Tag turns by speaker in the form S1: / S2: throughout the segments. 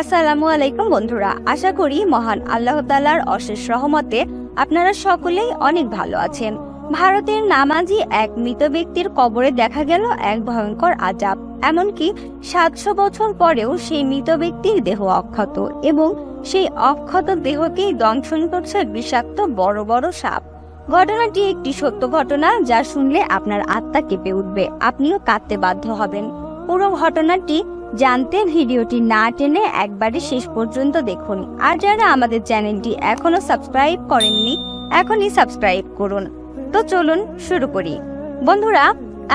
S1: আসসালামু আলাইকুম বন্ধুরা, আশা করি মহান আল্লাহ তালার অশেষ রহমতে আপনারা সকলেই অনেক ভালো আছেন। ভারতের নামাজি এক মৃত ব্যক্তির কবরে দেখা গেল এক ভয়ঙ্কর আজাব। এমনকি সাতশো বছর পরেও সেই মৃত ব্যক্তির দেহ অক্ষত এবং সেই অক্ষত দেহকেই দংশন করছে বিষাক্ত বড় বড় সাপ। ঘটনাটি একটি সত্য ঘটনা যা শুনলে আপনার আত্মা কেঁপে উঠবে। আপনিও কাঁদতে বাধ্য হবেন। পুরো ঘটনাটি জানতে ভিডিওটি না টেনে একবারে শেষ পর্যন্ত দেখুন। আর যারা আমাদের চ্যানেলটি এখনও সাবস্ক্রাইব করেননি, এখনই সাবস্ক্রাইব করুন। তো চলুন শুরু করি। বন্ধুরা,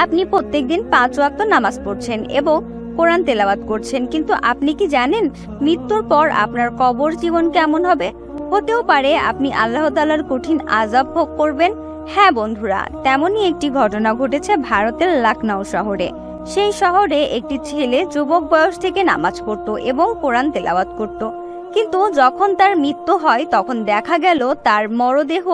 S1: আপনি প্রত্যেকদিন পাঁচ ওয়াক্ত নামাজ পড়ছেন এবং কোরআন তেলাওয়াত করছেন, কিন্তু আপনি কি জানেন মৃত্যুর পর আপনার কবর জীবন কেমন হবে? হতেও পারে আপনি আল্লাহ তালার কঠিন আজাব ভোগ করবেন হ্যাঁ বন্ধুরা, তেমনই একটি ঘটনা ঘটেছে ভারতের লাকনাউ শহরে। সেই শহরে একটি ছেলে যুবক বয়স থেকে নামাজ পড়তো এবং কোরআন তেলাওয়াত করত। কিন্তু যখন তার মৃত্যু হয়, তখন দেখা গেল তার মরদেহ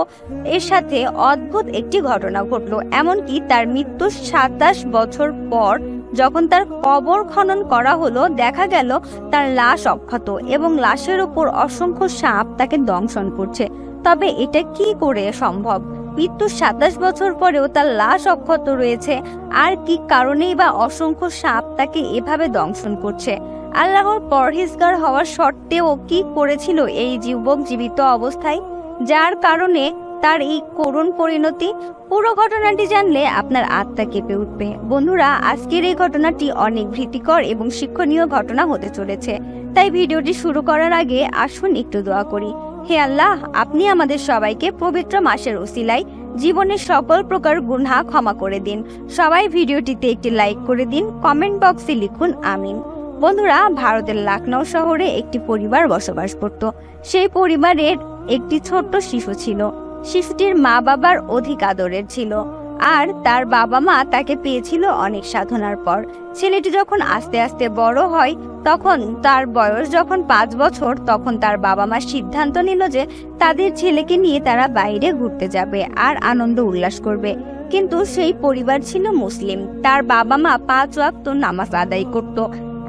S1: এর সাথে অদ্ভুত একটি ঘটনা ঘটলো। এমনকি তার মৃত্যুর সাতাশ বছর পর যখন তার কবর খনন করা হলো, দেখা গেল তার লাশ অক্ষত এবং লাশের উপর অসংখ্য সাপ তাকে দংশন করছে। তবে এটা কি করে সম্ভব? মৃত্যুর সাতাশ বছর পরেও তার লাশ অক্ষত রয়েছে। আর কি কারণেই বা অসংখ্য সাপ তাকে এভাবে দংশন করছে? আল্লাহর পরহেজগার হওয়ার সত্ত্বেও কি করেছিল এই যুবক জীবিত অবস্থায়? যার কারণে তার এই করুণ পরিণতি? পুরো ঘটনাটি জানলে আপনার আত্মা কেঁপে উঠবে। বন্ধুরা, আজকের এই ঘটনাটি অনেক ভীতিকর এবং শিক্ষণীয় ঘটনা হতে চলেছে। তাই ভিডিওটি শুরু করার আগে আসুন একটু দোয়া করি। হে আল্লাহ, আপনি আমাদের সবাইকে পবিত্র মাসের ওসিলায় জীবনের সকল প্রকার গুনহা ক্ষমা করে দিন। সবাই ভিডিওটিতে একটি লাইক করে দিন, কমেন্ট বক্সে লিখুন আমিন। বন্ধুরা, ভারতের লাখনৌ শহরে একটি পরিবার বসবাস করত। সেই পরিবারের একটি ছোট্ট শিশু ছিল। শিশুটির মা বাবার অধিক আদরের ছিল। আর তার বাবা মা তাকে পেয়েছিল অনেক সাধনার পর। ছেলেটি যখন আস্তে আস্তে বড় হয়, তখন তার বয়স যখন পাঁচ বছর, তখন তার বাবা মা সিদ্ধান্ত নিল যে তাদের ছেলেকে নিয়ে তারা বাইরে ঘুরতে যাবে আর আনন্দ উল্লাস করবে। কিন্তু সেই পরিবার ছিল মুসলিম। তার বাবা মা পাঁচ ওয়াক্ত নামাজ আদায় করত,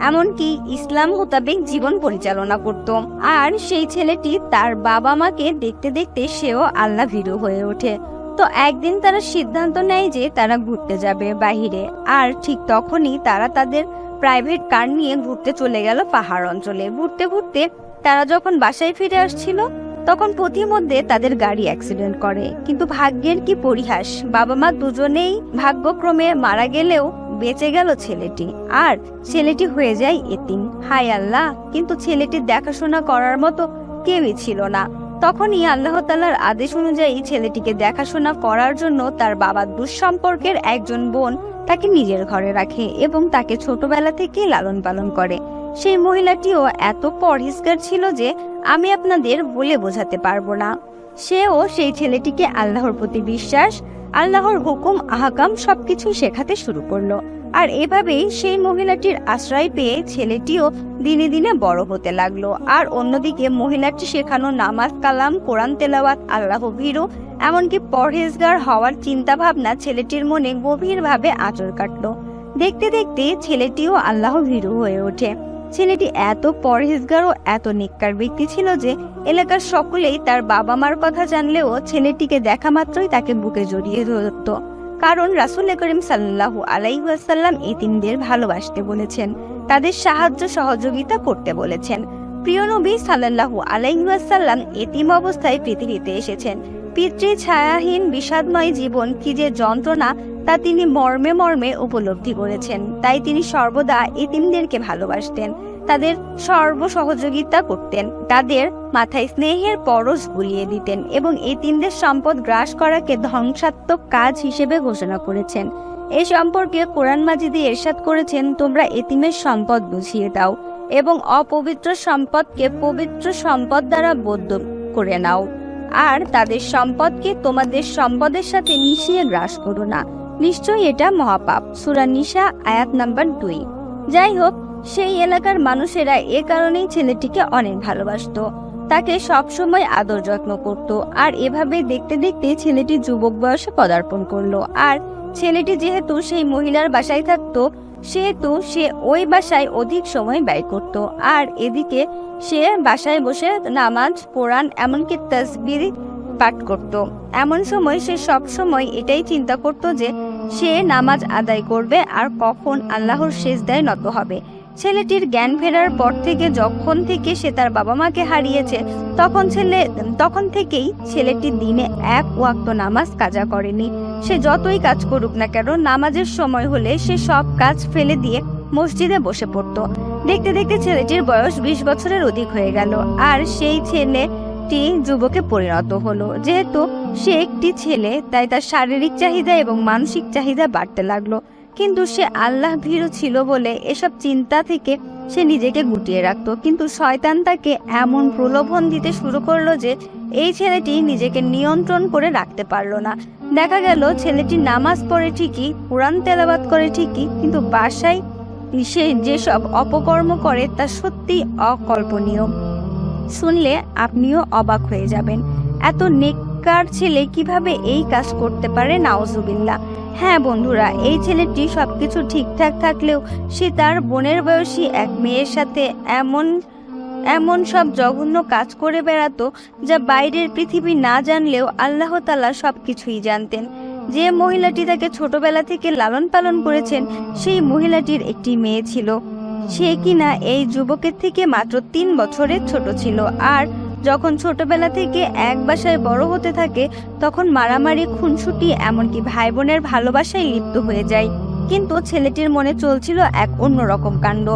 S1: এমনকি ইসলাম মোতাবেক জীবন পরিচালনা করত। আর সেই ছেলেটি তার বাবা মাকে দেখতে দেখতে সেও আল্লাহ ভীরু হয়ে ওঠে। তো একদিন তারা সিদ্ধান্ত নেয় যে তারা ঘুরতে যাবে বাহিরে। আর ঠিক তখনই তারা তাদের প্রাইভেট কার নিয়ে ঘুরতে চলে গেল পাহাড় অঞ্চলে। ঘুরতে ঘুরতে তারা যখন বাসায় ফিরে আসছিল, তখন পথিমধ্যে তাদের গাড়ি অ্যাক্সিডেন্ট করে। কিন্তু ভাগ্যের কি পরিহাস? বাবা মা দুজনেই ভাগ্যক্রমে মারা গেলেও বেঁচে গেল ছেলেটি। আর ছেলেটি হয়ে যায় এতিম। হায় আল্লাহ! কিন্তু ছেলেটির দেখাশোনা করার মতো কেউই ছিল না। তখনই আল্লাহ তালার আদেশ অনুযায়ী ছেলেটিকে দেখাশোনা করার জন্য তার বাবার দুঃসম্পর্কের একজন বোন তাকে নিজের ঘরে রাখে এবং তাকে ছোটবেলা থেকে লালন পালন করে। সেই মহিলাটিও এত পরিষ্কার ছিল যে আমি আপনাদের বলে বোঝাতে পারব না। সেও সেই ছেলেটিকে আল্লাহর প্রতি বিশ্বাস আল্লাহর হুকুম, আহকাম সবকিছুই শেখাতে শুরু করল। আর এভাবেই সেই মহিলাটির আশ্রয় পেয়ে ছেলেটিও দিনে দিনে বড় হতে লাগল। আর অন্যদিকে মহিলাটি শেখানো নামাজ, কালাম, কোরআন, তেলাওয়াত আল্লাহ ভীরু, এমনকি পরহেজগার হওয়ার চিন্তা ভাবনা ছেলেটির মনে গভীরভাবে আচর কাটলো। দেখতে দেখতে ছেলেটিও আল্লাহ ভীরু হয়ে ওঠে। ছেলেটি এত পরহেজগার ও এত নিকার ব্যক্তি ছিল যে এলাকার সকলেই তার বাবা মার কথা জানলেও ছেলেটিকে দেখা মাত্রই তাকে বুকে জড়িয়ে ধরত। কারণ রাসুল করিম সাল্লাহু আলাইসাল্লাম এতিমদের ভালোবাসতে বলেছেন, তাদের সাহায্য সহযোগিতা করতে বলেছেন। প্রিয় নবী সাল্লাহু আলাইসাল্লাম এতিম অবস্থায় পৃথিবীতে এসেছেন। পিতৃ ছায়াহীন বিষাদময় জীবন কি যে যন্ত্রণা তা তিনি মর্মে মর্মে উপলব্ধি করেছেন। তাই তিনি সর্বদা এতিমদেরকে ভালোবাসতেন, তাদের সর্ব সহযোগিতা করতেন, তাদের মাথায় স্নেহের পরশ বুলিয়ে দিতেন এবং এতিমদের সম্পদ গ্রাস করাকে ধ্বংসাত্মক কাজ হিসেবে ঘোষণা করেছেন। এ সম্পর্কে কোরআন মাজিদি এরশাদ করেছেন, তোমরা এতিমের সম্পদ বুঝিয়ে দাও এবং অপবিত্র সম্পদকে পবিত্র সম্পদ দ্বারা বদ্ধ করে নাও। আর তাদের সম্পদকে তোমাদের সম্পদের সাথে মিশিয়ে গ্রাস করো না। নিশ্চয়ই এটা মহাপাপ। সুরা নিশা আয়াত নাম্বার দুই। যাই হোক, সেই এলাকার মানুষেরা এ কারণেই ছেলেটিকে অনেক ভালোবাসতো। তাকে সবসময় আদর যত্ন করত আর এভাবে দেখতে দেখতে ছেলেটি যুবক বয়সে পদার্পণ করল। আর ছেলেটি যেহেতু সেই মহিলার বাসায় থাকতো সেহেতু সে ওই বাসায় অধিক সময় ব্যয় করত, আর এদিকে সে বাসায় বসে নামাজ, কোরআন, এমনকি তসবির পাঠ করত। এমন সময় সে সব সময় এটাই চিন্তা করত যে সে নামাজ আদায় করবে আর কখন আল্লাহর শেষদায় নত হবে। ছেলেটির জ্ঞান ফেরার পর থেকে যখন থেকে সে তার বাবা মাকে হারিয়েছে, তখন ছেলে, তখন থেকেই ছেলেটি দিনে এক ওয়াক্ত নামাজ কাজা করেনি। সে যতই কাজ করুক না কেন, নামাজের সময় হলে সে সব কাজ ফেলে দিয়ে মসজিদে বসে পড়ত। দেখতে দেখতে ছেলেটির বয়স বিশ বছরের অধিক হয়ে গেল, আর সেই ছেলেটি যুবকে পরিণত হলো। যেহেতু সে একটি ছেলে, তাই তার শারীরিক চাহিদা এবং মানসিক চাহিদা বাড়তে লাগল। কিন্তু সে আল্লাহ ভীরু ছিল বলে এসব চিন্তা থেকে সে নিজেকে গুটিয়ে রাখত। কিন্তু শয়তান তাকে এমন প্রলোভন দিতে শুরু করল যে এই ছেলেটি নিজেকে নিয়ন্ত্রণ করে রাখতে পারল না। দেখা গেল ছেলেটি নামাজ পড়ে ঠিকই, কোরআন তেলাবাদ করে ঠিকই, কিন্তু বাসায় সে যেসব অপকর্ম করে তা সত্যি অকল্পনীয়। শুনলে আপনিও অবাক হয়ে যাবেন। এত নেককার ছেলে কীভাবে এই কাজ করতে পারে নাওজুবিল্লা হ্যাঁ বন্ধুরা, এই ছেলেটি সবকিছু ঠিকঠাক থাকলেও সে তার বোনের বয়সী এক মেয়ের সাথে এমন এমন সব জঘন্য কাজ করে বেড়াতো যা বাইরের পৃথিবী না জানলেও আল্লাহ তালা সব কিছুই জানতেন। যে মহিলাটি তাকে ছোটবেলা থেকে লালন পালন করেছেন, সেই মহিলাটির একটি মেয়ে ছিল। সে কিনা এই যুবকের থেকে মাত্র তিন বছরের ছোট ছিল। আর যখন ছোটবেলা থেকে এক বাসায় বড় হতে থাকে, তখন মারামারি, খুনসুটি, এমনকি ভাই বোনের ভালোবাসায় লিপ্ত হয়ে যায়। কিন্তু ছেলেটির মনে চলছিল এক অন্যরকম কাণ্ড।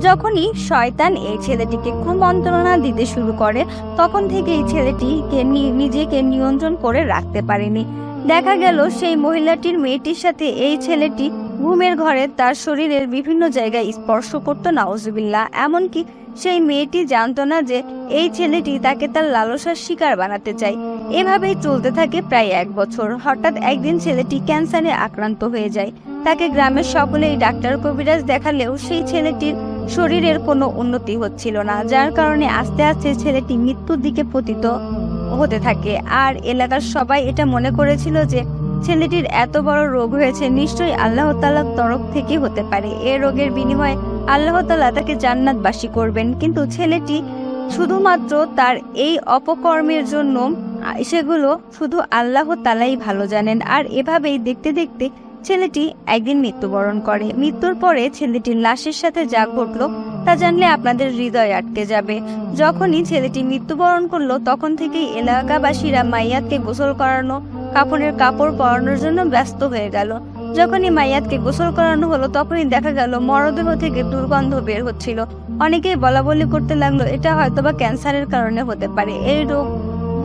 S1: যখনই শয়তান এই ছেলেটিকে খুব মন্ত্রণা দিতে শুরু করে, তখন থেকে এই ছেলেটিকে নিজেকে নিয়ন্ত্রণ করে রাখতে পারেনি। দেখা গেল সেই মহিলাটির মেয়েটির সাথে এই ছেলেটি ঘুমের ঘরে তার শরীরের বিভিন্ন জায়গায় স্পর্শ করতো নাউজুবিল্লাহ এমনকি সেই মেয়েটি জানতো না যে এই ছেলেটি তাকে তার লালসার শিকার বানাতে চায়। এভাবেই চলতে থাকে প্রায় এক বছর। হঠাৎ একদিন ছেলেটি ক্যান্সারে আক্রান্ত হয়ে যায়। তাকে গ্রামের সকলেই ডাক্তার কবিরাজ দেখালেও সেই ছেলেটির শরীরের কোনো উন্নতি হচ্ছিল না, যার কারণে আস্তে আস্তে ছেলেটি মৃত্যুর দিকে পতিত হতে থাকে। আর এলাকার সবাই এটা মনে করেছিল যে ছেলেটির এত বড় রোগ হয়েছে, নিশ্চয়ই আল্লাহ তালার তরফ থেকে হতে পারে। এ রোগের বিনিময়ে আল্লাহ তালা তাকে জান্নাতবাসী করবেন। কিন্তু ছেলেটি শুধুমাত্র তার এই অপকর্মের জন্য, সেগুলো শুধু আল্লাহ তালাই ভালো জানেন। আর এভাবেই দেখতে দেখতে ছেলেটি একদিন মৃত্যুবরণ করে। মৃত্যুর পরে ছেলেটির লাশের সাথে যা ঘটলো, তা জানলে আপনাদের হৃদয় আটকে যাবে। যখনই ছেলেটি মৃত্যুবরণ করল, তখন থেকেই এলাকাবাসীরা মাইয়াতকে গোসল করানো কাপড়ের কাপড় পরানোর জন্য ব্যস্ত হয়ে গেল। যখনই মাইয়াতকে গোসল করানো হলো, তখনই দেখা গেল মরদেহ থেকে দুর্গন্ধ বের হচ্ছিল। অনেকেই বলা বলি করতে লাগল, এটা হয়তোবা ক্যান্সারের কারণে হতে পারে। এই রোগ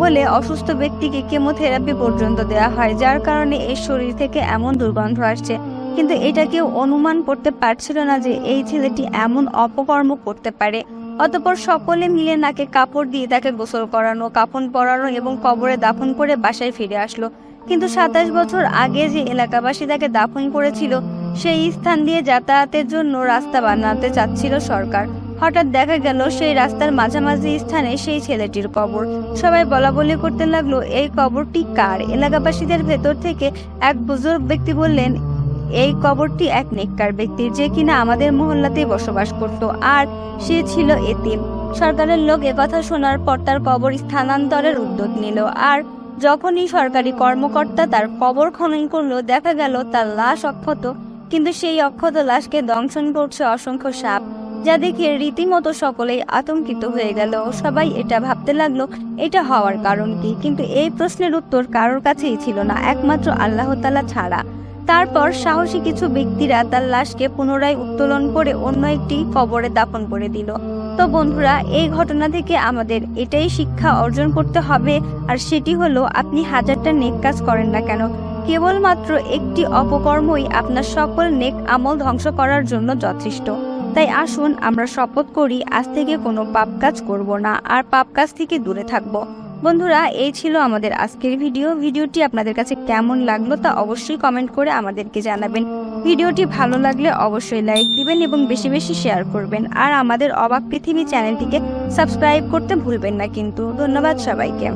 S1: হলে অসুস্থ ব্যক্তিকে কেমোথেরাপি পর্যন্ত দেওয়া হয়, যার কারণে এর শরীর থেকে এমন দুর্গন্ধ আসছে। কিন্তু এটা কেউ অনুমান করতে পারছিল না যে এই ছেলেটি এমন অপকর্ম করতে পারে। অতপর সকলে মিলে নাকে কাপড় দিয়ে তাকে গোসল করানো, কাফন পরানো এবং কবরে দাফন করে বাসায় ফিরে আসলো। কিন্তু সাতাশ বছর আগে যে এলাকাবাসী তাকে দাফন করেছিল, সেই স্থান দিয়ে যাতায়াতের জন্য রাস্তা বানাতে চাচ্ছিল সরকার। হঠাৎ দেখা গেল, সেই রাস্তার মাঝামাঝি স্থানে সেই ছেলেটির কবর। সবাই বলা বলি করতে লাগল, এই কবরটি কার? এলাকাবাসীদের ভেতর থেকে এক বুজুর্গ ব্যক্তি বললেন এই কবরটি এক নেককার ব্যক্তির যে কিনা আমাদের মহল্লাতেই বসবাস করত, আর সে ছিল এতিম। সরকারের লোক একথা শোনার পর তার কবর স্থানান্তরের উদ্যোগ নিল, আর যখনই সরকারি কর্মকর্তা তার কবর খনন করল, দেখা গেল তার লাশ অক্ষত। কিন্তু সেই অক্ষত লাশকে দংশন করছে অসংখ্য সাপ, যা দেখে রীতিমতো সকলেই আতঙ্কিত হয়ে গেল। সবাই এটা ভাবতে লাগল, এটা হওয়ার কারণ কি? কিন্তু এই প্রশ্নের উত্তর কারোর কাছেই ছিল না, একমাত্র আল্লাহ তালা ছাড়া। তারপর সাহসী কিছু ব্যক্তিরা তার লাশকে পুনরায় উত্তোলন করে অন্য একটি কবরে দাপন করে দিল। তো বন্ধুরা, এই ঘটনা থেকে আমাদের এটাই শিক্ষা অর্জন করতে হবে, আর সেটি হলো আপনি হাজারটা নেক কাজ করেন না কেন? কেবলমাত্র একটি অপকর্মই আপনার সকল নেক আমল ধ্বংস করার জন্য যথেষ্ট। তাই আসুন আমরা শপথ করি, আজ থেকে কোনো পাপ কাজ করব না, আর পাপ কাজ থেকে দূরে থাকব। বন্ধুরা, এই ছিল আমাদের আজকের ভিডিও। ভিডিওটি আপনাদের কাছে কেমন লাগল তা অবশ্যই কমেন্ট করে আমাদেরকে জানাবেন। ভিডিওটি ভালো লাগলে অবশ্যই লাইক দিবেন এবং বেশি বেশি শেয়ার করবেন। আর আমাদের অবাক পৃথিবী চ্যানেলটিকে সাবস্ক্রাইব করতে ভুলবেন না কিন্তু। ধন্যবাদ সবাইকে।